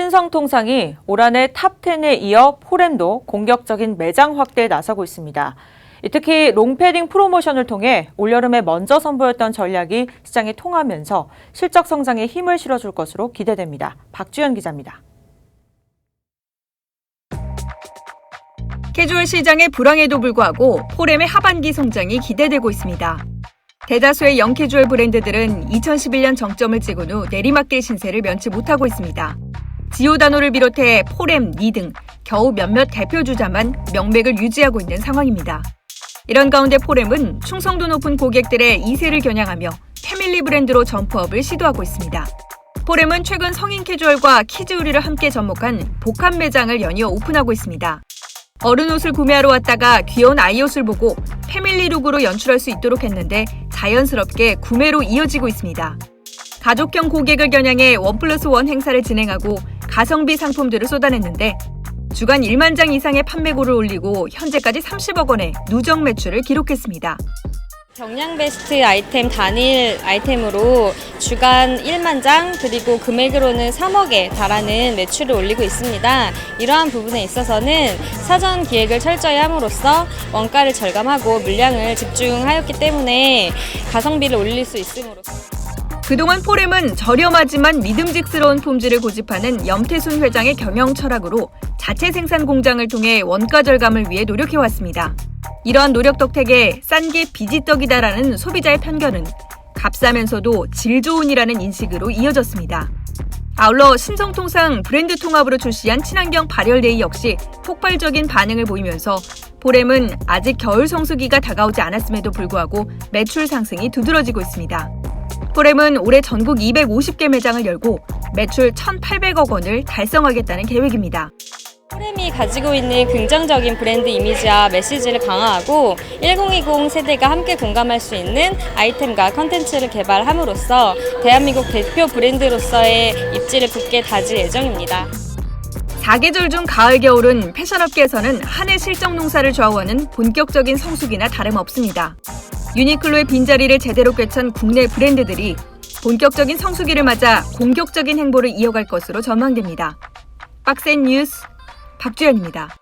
신성통상이 올 한해 탑10에 이어 포렘도 공격적인 매장 확대에 나서고 있습니다. 특히 롱패딩 프로모션을 통해 올여름에 먼저 선보였던 전략이 시장에 통하면서 실적 성장에 힘을 실어줄 것으로 기대됩니다. 박주연 기자입니다. 캐주얼 시장의 불황에도 불구하고 포렘의 하반기 성장이 기대되고 있습니다. 대다수의 영캐주얼 브랜드들은 2011년 정점을 찍은 후 내리막길 신세를 면치 못하고 있습니다. 지오다노를 비롯해 포렘, 니 등 겨우 몇몇 대표 주자만 명맥을 유지하고 있는 상황입니다. 이런 가운데 포렘은 충성도 높은 고객들의 이세를 겨냥하며 패밀리 브랜드로 점프업을 시도하고 있습니다. 포렘은 최근 성인 캐주얼과 키즈 의류를 함께 접목한 복합 매장을 연이어 오픈하고 있습니다. 어른 옷을 구매하러 왔다가 귀여운 아이 옷을 보고 패밀리 룩으로 연출할 수 있도록 했는데 자연스럽게 구매로 이어지고 있습니다. 가족형 고객을 겨냥해 원 플러스 원 행사를 진행하고 가성비 상품들을 쏟아냈는데 주간 1만 장 이상의 판매고를 올리고 현재까지 30억 원의 누적 매출을 기록했습니다. 경량 베스트 아이템 단일 아이템으로 주간 1만 장 그리고 금액으로는 3억에 달하는 매출을 올리고 있습니다. 이러한 부분에 있어서는 사전 기획을 철저히 함으로써 원가를 절감하고 물량을 집중하였기 때문에 가성비를 올릴 수 있음으로써 그동안 포렘은 저렴하지만 믿음직스러운 품질을 고집하는 염태순 회장의 경영 철학으로 자체 생산 공장을 통해 원가 절감을 위해 노력해왔습니다. 이러한 노력 덕택에 싼 게 비지떡이다라는 소비자의 편견은 값싸면서도 질 좋은이라는 인식으로 이어졌습니다. 아울러 신성통상 브랜드 통합으로 출시한 친환경 발열데이 역시 폭발적인 반응을 보이면서 포렘은 아직 겨울 성수기가 다가오지 않았음에도 불구하고 매출 상승이 두드러지고 있습니다. 포렘은 올해 전국 250개 매장을 열고 매출 1,800억 원을 달성하겠다는 계획입니다. 포렘이 가지고 있는 긍정적인 브랜드 이미지와 메시지를 강화하고 1020 세대가 함께 공감할 수 있는 아이템과 컨텐츠를 개발함으로써 대한민국 대표 브랜드로서의 입지를 굳게 다질 예정입니다. 사계절 중 가을 겨울은 패션업계에서는 한 해 실적 농사를 좌우하는 본격적인 성수기나 다름없습니다. 유니클로의 빈자리를 제대로 꿰찬 국내 브랜드들이 본격적인 성수기를 맞아 공격적인 행보를 이어갈 것으로 전망됩니다. 빡센 뉴스 박주연입니다.